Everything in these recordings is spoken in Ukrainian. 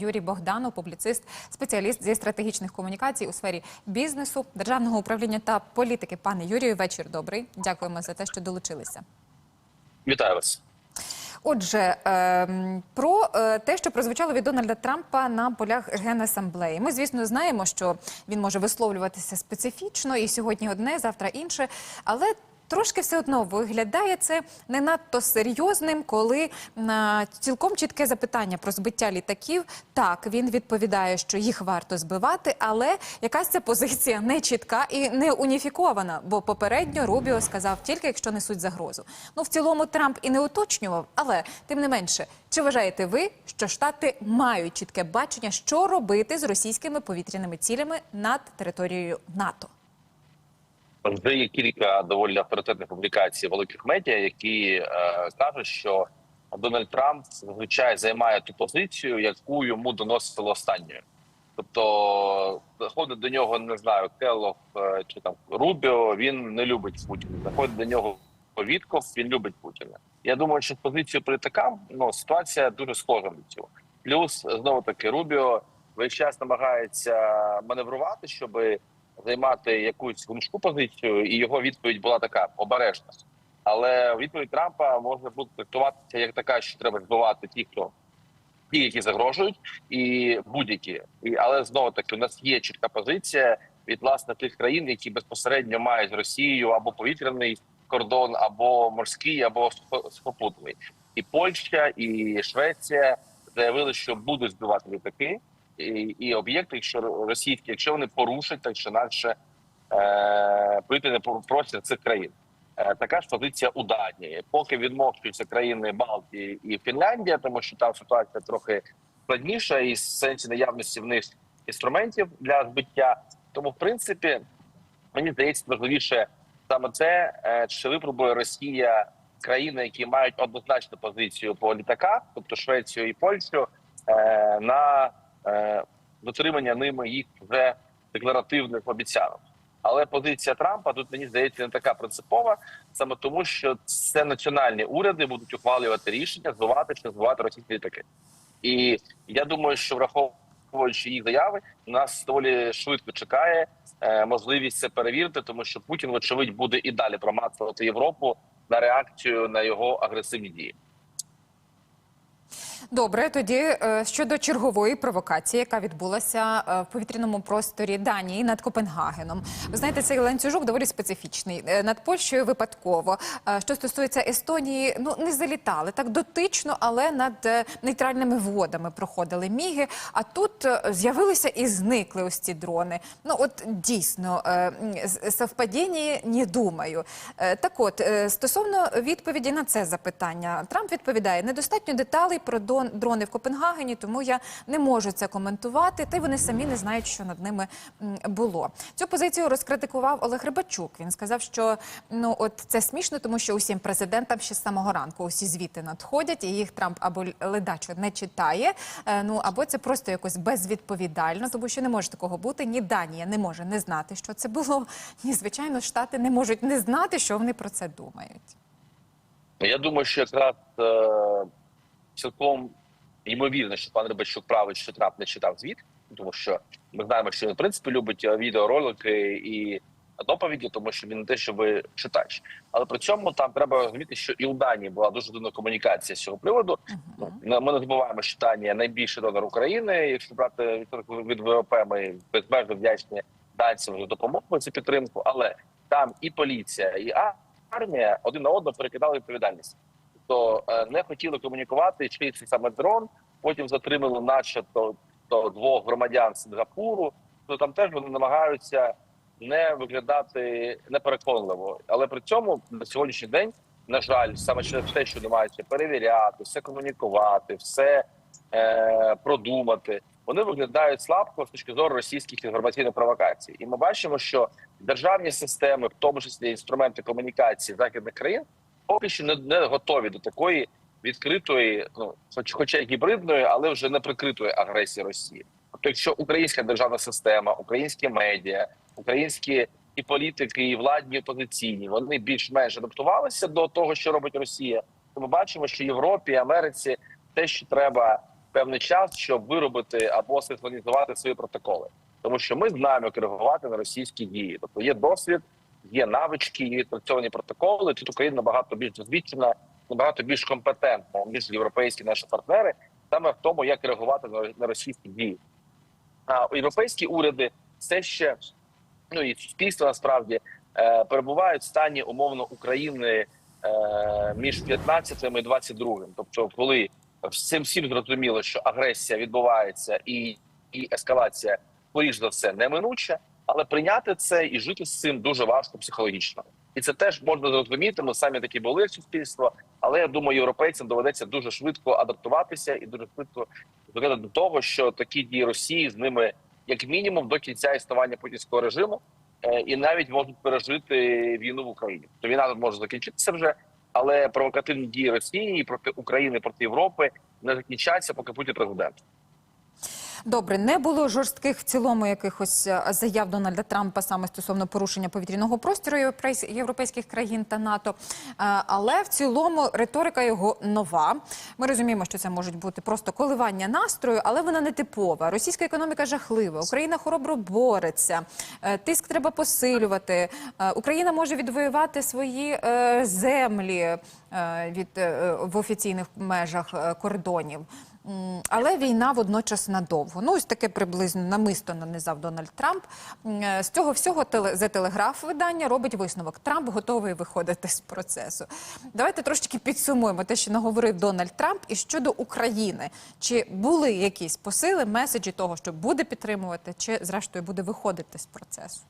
Юрій Богданов, публіцист, спеціаліст зі стратегічних комунікацій у сфері бізнесу, державного управління та політики. Пане Юрію, вечір добрий. Дякуємо за те, що долучилися. Вітаю вас. Отже, ем, про е, те, що прозвучало від Дональда Трампа на полях генасамблеї. Ми, звісно, знаємо, що він може висловлюватися специфічно, і сьогодні одне, завтра інше, але. Трошки все одно виглядає це не надто серйозним, коли цілком чітке запитання про збиття літаків. Так він відповідає, що їх варто збивати, але якась ця позиція не чітка і не уніфікована. Бо попередньо Рубіо сказав тільки якщо несуть загрозу. Ну в цілому Трамп і не уточнював, але тим не менше, чи вважаєте ви, що штати мають чітке бачення, що робити з російськими повітряними цілями над територією НАТО? Вже є кілька доволі авторитетних публікацій великих медіа, які е, кажуть, що Дональд Трамп зазвичай займає ту позицію, яку йому доносили останньою. Тобто заходить до нього, не знаю, Келлог е, чи там Рубіо. Він не любить Путіна. Заходить до нього Вітков, він любить Путіна. Я думаю, що з позицією політикам ну ситуація дуже схожа до цього. Плюс знову таки Рубіо весь час намагається маневрувати, щоби займати якусь гнучку позицію, і його відповідь була така обережна. Але відповідь Трампа може бути трактуватися як така, що треба збивати ті, хто ті, які загрожують, і будь-які. Але знову таки у нас є чітка позиція від власне тих країн, які безпосередньо мають з Росією або повітряний кордон, або морський, або сухопутний. І Польща, і Швеція заявили, що будуть збивати літаки і, об'єкти, якщо російські, якщо вони порушать, так чи інакше е, не простір цих країн. Е, така ж позиція у Данії. Поки відмовчуються країни Балтії і Фінляндія, тому що там ситуація трохи складніша, і в сенсі наявності в них інструментів для збиття. Тому, в принципі, мені здається, важливіше саме це, е, чи випробує Росія країни, які мають однозначну позицію по літаках, тобто Швецію і Польщу, е, на дотримання ними їх вже декларативних обіцянок. Але позиція Трампа тут мені здається не така принципова, саме тому, що це національні уряди будуть ухвалювати рішення збивати чи збивати російські літаки. І я думаю, що враховуючи їх заяви, нас доволі швидко чекає е, можливість це перевірити, тому що Путін, вочевидь, буде і далі промацувати Європу на реакцію на його агресивні дії. Добре, тоді е, щодо чергової провокації, яка відбулася е, в повітряному просторі Данії над Копенгагеном. Ви знаєте, цей ланцюжок доволі специфічний. Е, Над Польщею випадково. Що стосується Естонії, ну не залітали так дотично, але над нейтральними водами проходили міги. А тут з'явилися і зникли ось ці дрони. Ну от дійсно совпадіння не думаю. Так от стосовно відповіді на це запитання, Трамп відповідає недостатньо деталей про дон- дрони в Копенгагені, тому я не можу це коментувати. Та й вони самі не знають, що над ними було. Цю позицію розкритикував Олег Рибачук. Він сказав, що ну от це смішно, тому що усім президентам ще з самого ранку усі звіти надходять, і їх Трамп або ледачо не читає. е, Ну або це просто якось безвідповідально, тому що не може такого бути. Ні Данія не може не знати, що це було. Ні, звичайно, штати не можуть не знати, що вони про це думають. Я думаю, що якраз е, цілком ймовірно, що пан Рибачук править, що Трамп не читав звіт, тому що ми знаємо, що він в принципі любить е, відеоролики і доповіді, тому що він не те, що ви читач. Але при цьому там треба розуміти, що і у Данії була дуже дивна комунікація з цього приводу. Ну, ми не забуваємо, що Данія найбільший донор України. Якщо брати від ВВП, ми безмежно вдячні данцям за допомогу за підтримку. Але там і поліція, і армія один на одного перекидали відповідальність. Тобто е, не хотіли комунікувати, чий це саме дрон. Потім затримали, начебто, то двох громадян Сингапуру. То там теж вони намагаються не виглядати непереконливо. Але при цьому на сьогоднішній день, на жаль, саме через те, що намагаються перевіряти, все комунікувати, все е, продумати. Вони виглядають слабко з точки зору російських інформаційних провокацій, і ми бачимо, що державні системи, в тому числі інструменти комунікації західних країн, поки що не, не готові до такої відкритої, ну хоч хоча й гібридної, але вже не прикритої агресії Росії. Тобто, якщо українська державна система, українські медіа, українські і політики, і владні і опозиційні, вони більш-менш адаптувалися до того, що робить Росія, то ми бачимо, що Європі, Америці те, що треба певний час, щоб виробити або синхронізувати свої протоколи, тому що ми знаємо як реагувати на російські дії. Тобто є досвід, є навички, є відпрацьовані протоколи. Тут Україна набагато більш досвідчена, набагато більш компетентна ніж європейські наші партнери, саме в тому, як реагувати на, російські дії. А європейські уряди все ще ну і суспільство насправді е, перебувають в стані умовно України е, між 15 і 22. Тобто, коли всім всім зрозуміло, що агресія відбувається і, і ескалація, скоріш за все, неминуча, але прийняти це і жити з цим дуже важко психологічно. І це теж можна зрозуміти. Ми самі такі були як суспільство, але я думаю, європейцям доведеться дуже швидко адаптуватися і дуже швидко звикати до того, що такі дії Росії з ними як мінімум до кінця існування путінського режиму, е, і навіть можуть пережити війну в Україні. То війна може закінчитися вже, але провокативні дії Росії проти України проти Європи не закінчаться, поки Путін президент. Добре, не було жорстких в цілому якихось е, заяв Дональда Трампа саме стосовно порушення повітряного простору європейсь- європейських країн та НАТО. Е, Але в цілому риторика його нова. Ми розуміємо, що це можуть бути просто коливання настрою, але вона не типова. Російська економіка жахлива. Україна хоробро бореться. Е, Тиск треба посилювати. Україна може відвоювати свої землі від в офіційних межах кордонів. Але війна водночас надовго. Ну, ось таке приблизно намисто нанизав Дональд Трамп. Е, З цього всього за телеграф видання робить висновок. Трамп готовий виходити з процесу. Давайте трошечки підсумуємо те, що наговорив Дональд Трамп, і щодо України. Чи були якісь посили, меседжі того, що буде підтримувати, чи зрештою буде виходити з процесу?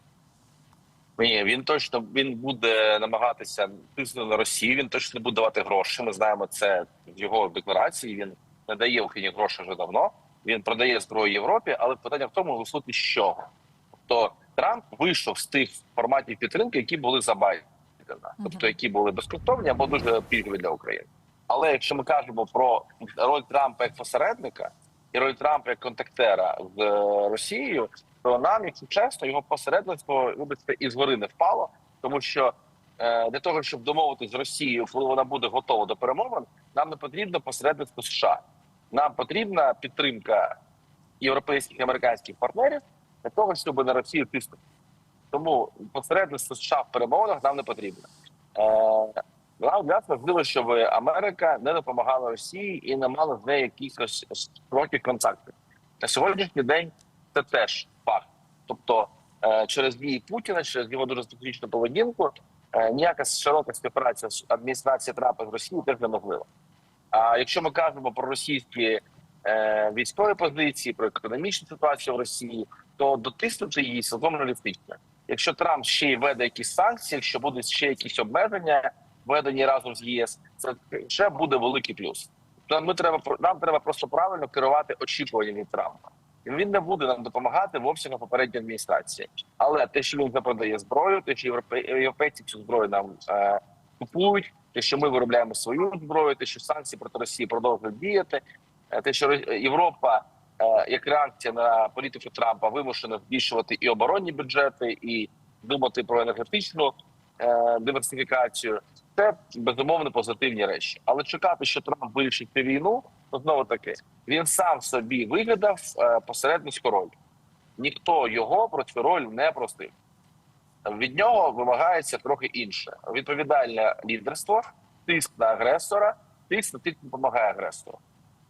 Ні, він точно він буде намагатися тиснути на Росію. Він точно не буде давати гроші. Ми знаємо це в його декларації. Він не дає Україні гроші вже давно. Він продає зброю Європі, але питання в тому, висоти з чого. Тобто Трамп вийшов з тих форматів підтримки, які були за Байдена, тобто які були безкоштовні або дуже пільгові для України. Але якщо ми кажемо про роль Трампа як посередника і роль Трампа як контактера з е, Росією, то нам, якщо чесно, його посередництво вибачте, із гори не впало, тому що е, для того, щоб домовитися з Росією, коли вона буде готова до перемовин, нам не потрібно посередництво США. Нам потрібна підтримка європейських і американських партнерів для того, щоб на Росію тиснути. Тому посередництво США в перемовинах нам не потрібно. Е, нам нас важливо, щоб Америка не допомагала Росії і не мала з нею якихось широких контактів. На сьогоднішній день це теж факт. Тобто, е, через дії Путіна, через його дуже специфічну поведінку, е, ніяка широка співпраця з адміністрацією Трампа з Росією теж неможлива. А якщо ми кажемо про російські е, військові позиції, про економічну ситуацію в Росії, то дотиснути її цілком реалістично. Якщо Трамп ще й веде якісь санкції, якщо будуть ще якісь обмеження введені разом з ЄС, це ще буде великий плюс. То ми треба нам треба просто правильно керувати очікуванням Трампа. Він не буде нам допомагати в обсягах попередньої адміністрації. Але те, що він запродає зброю, те, що європе- європейці цю зброю нам е, купують, те, що ми виробляємо свою зброю, те, що санкції проти Росії продовжують діяти, е, те, що Ро- Європа е, як реакція на політику Трампа вимушена збільшувати і оборонні бюджети, і думати про енергетичну е, диверсифікацію. Це безумовно позитивні речі. Але чекати, що Трамп вирішить цю війну, то знову таки він сам собі вигадав посередницьку роль. Ніхто його про цю роль не просив. Від нього вимагається трохи інше: відповідальне лідерство, тиск на агресора, тиск на тих, хто допомагає агресору.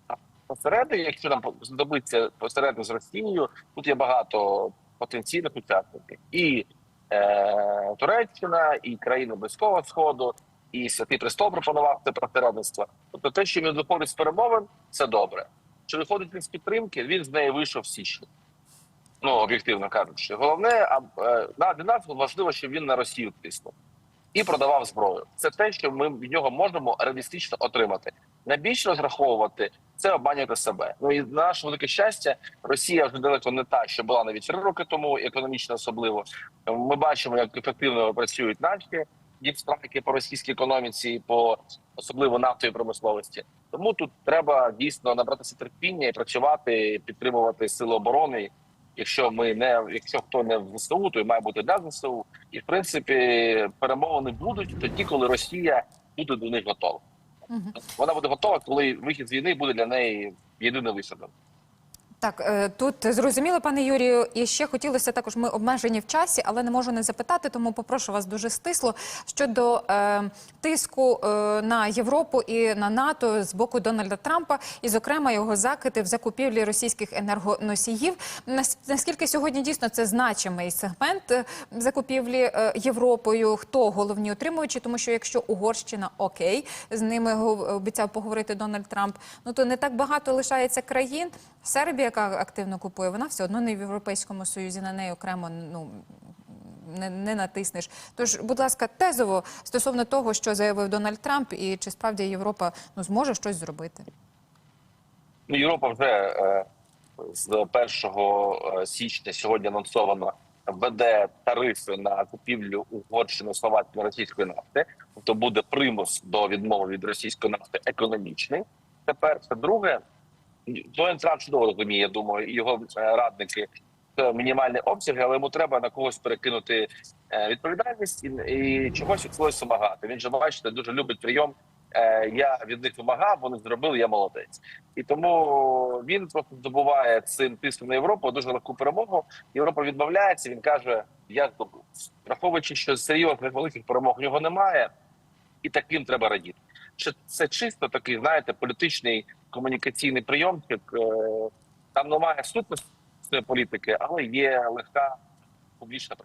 А посередині, якщо нам знадобиться посередньо з Росією, тут є багато потенційних учасників. І е, Туреччина, і країни Близького Сходу, і Святий Престол пропонував це посередництво. Тобто, те, що він виходить з перемовин, це добре. Чи виходить він з підтримки? Він з неї вийшов в січні. Ну об'єктивно кажучи, головне, а е, на для нас важливо, щоб він на Росію тиснув і продавав зброю. Це те, що ми від нього можемо реалістично отримати. Найбільше розраховувати це обманювати себе. Ну і на наше велике щастя, Росія вже далеко не та, що була навіть три роки тому, економічно особливо. Ми бачимо, як ефективно працюють наші діпстрайки по російській економіці, по особливо нафтовій промисловості. Тому тут треба дійсно набратися терпіння і працювати, підтримувати сили оборони. Якщо ми не якщо хто не в ЗСУ, то й має бути для ЗСУ. І в принципі перемовини будуть тоді, коли Росія буде до них готова. Вона буде готова, коли вихід з війни буде для неї єдиним висадок. Так, е, тут зрозуміло, пане Юрію, і ще хотілося також. Ми обмежені в часі, але не можу не запитати, тому попрошу вас дуже стисло щодо е, тиску е, на Європу і на НАТО з боку Дональда Трампа, і зокрема його закити в закупівлі російських енергоносіїв. Нас- Наскільки сьогодні дійсно це значимий сегмент е, закупівлі е, Європою? Хто головні отримуючі? Тому що якщо Угорщина окей, з ними обіцяв поговорити Дональд Трамп. Ну то не так багато лишається країн. Сербія, яка активно купує, вона все одно не в Європейському Союзі, на неї окремо ну. Не, не натиснеш. Тож, будь ласка, тезово стосовно того, що заявив Дональд Трамп, і чи справді Європа ну зможе щось зробити? Ну, Європа вже е, з 1 січня сьогодні анонсовано введе тарифи на купівлю Угорщини, Словаччини російської нафти. Тобто буде примус до відмови від російської нафти економічний. Це перше. Друге, Дональд Трамп чудово розуміє, я думаю, і його е, радники мінімальні обсяги, але йому треба на когось перекинути е, відповідальність і, і чогось від когось вимагати. Він же бачите, дуже любить прийом. е, Я від них вимагав, вони зробили, я молодець. І тому він просто здобуває цим тиском на Європу дуже легку перемогу. Європа відмовляється. Він каже: Я здобув. враховуючи, що серйозних великих перемог у нього немає, і таким треба радіти. Чи це чисто такий, знаєте, політичний комунікаційний прийомчик? е, Там немає сутності політики, але є легка публічна